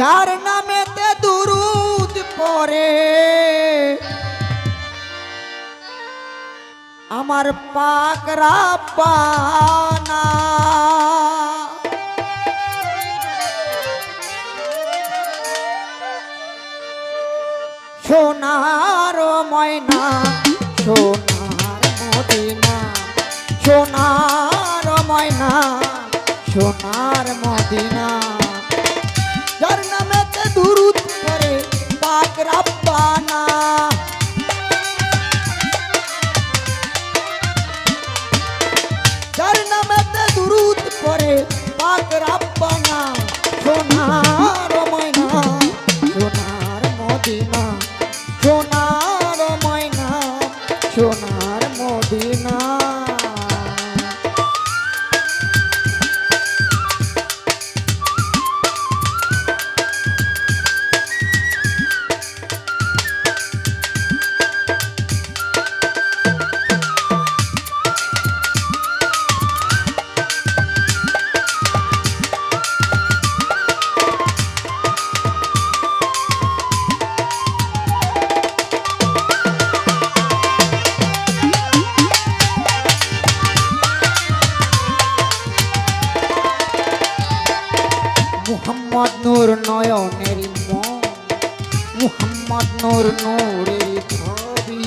নামেতে দুরুদ পরে আমার পাক রাব্বানা। সোনার ময়না সোনার মদিনা সোনার ময়না সোনার মদিনা। রাব্বানা সোনার ময়না সোনার মদিনা সোনার ময়না সোনার মদিনা। নূর নয়নের মুহাম্মদ নূর নূরের ছবি।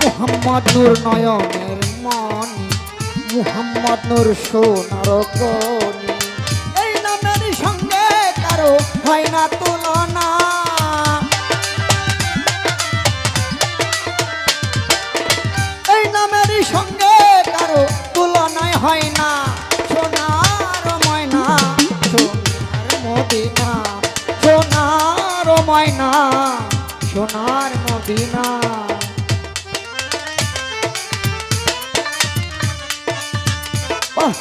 মুহাম্মদ নূর নয়নের মন, মুহাম্মদ নূর সোনার কনি এই নামের সঙ্গে কারও হয় না তুলনা। ময়না সোনার মদিনা বাহ!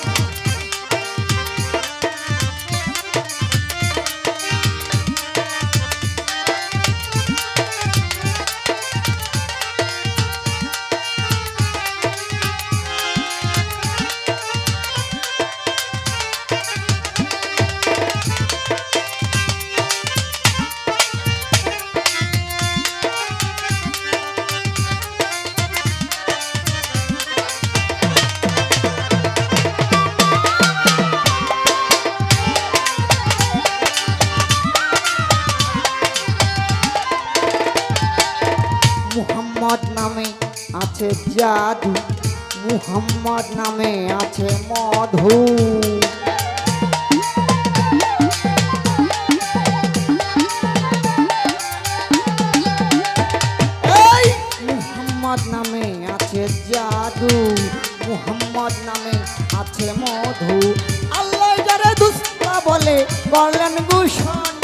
আছে জাদু, মুহাম্মদ নামে আছে মধু। মুহাম্মদ নামে আছে জাদু, মুহাম্মদ নামে আছে মধু। আল্লাহ যারে দুস্তা বলে, বলেন ঘোষণা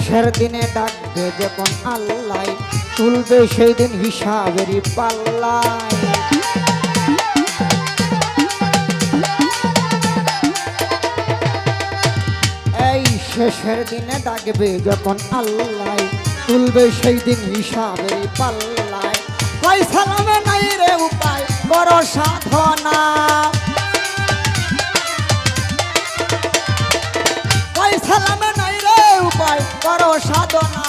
শেষের দিনে ডাকবে যখন আল্লাহ তুলবে সেই দিন হিসাবেরই পাল্লায়। এই শেষের দিনে ডাকবে যখন আল্লাহ তুলবে সেই দিন হিসাবেরই পাল্লায়। কই সালামে নাই রে উপায়, বড় সাধনা। সাধনা,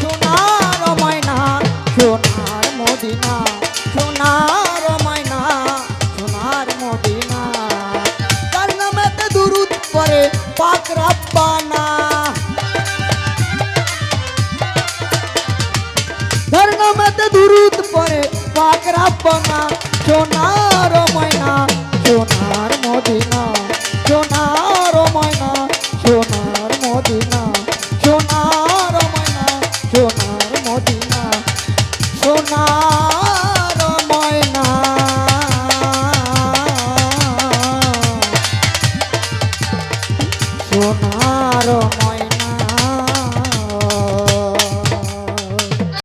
সোনার ময়না, সোনার মদিনা, সোনার ময়না, সোনার মদিনা। তার নামেতে দুরুদ করে পাক রাব্বানা। তার নামেতে দুরুদ করে পাক সোনার ময়না, সোনার মদিনা।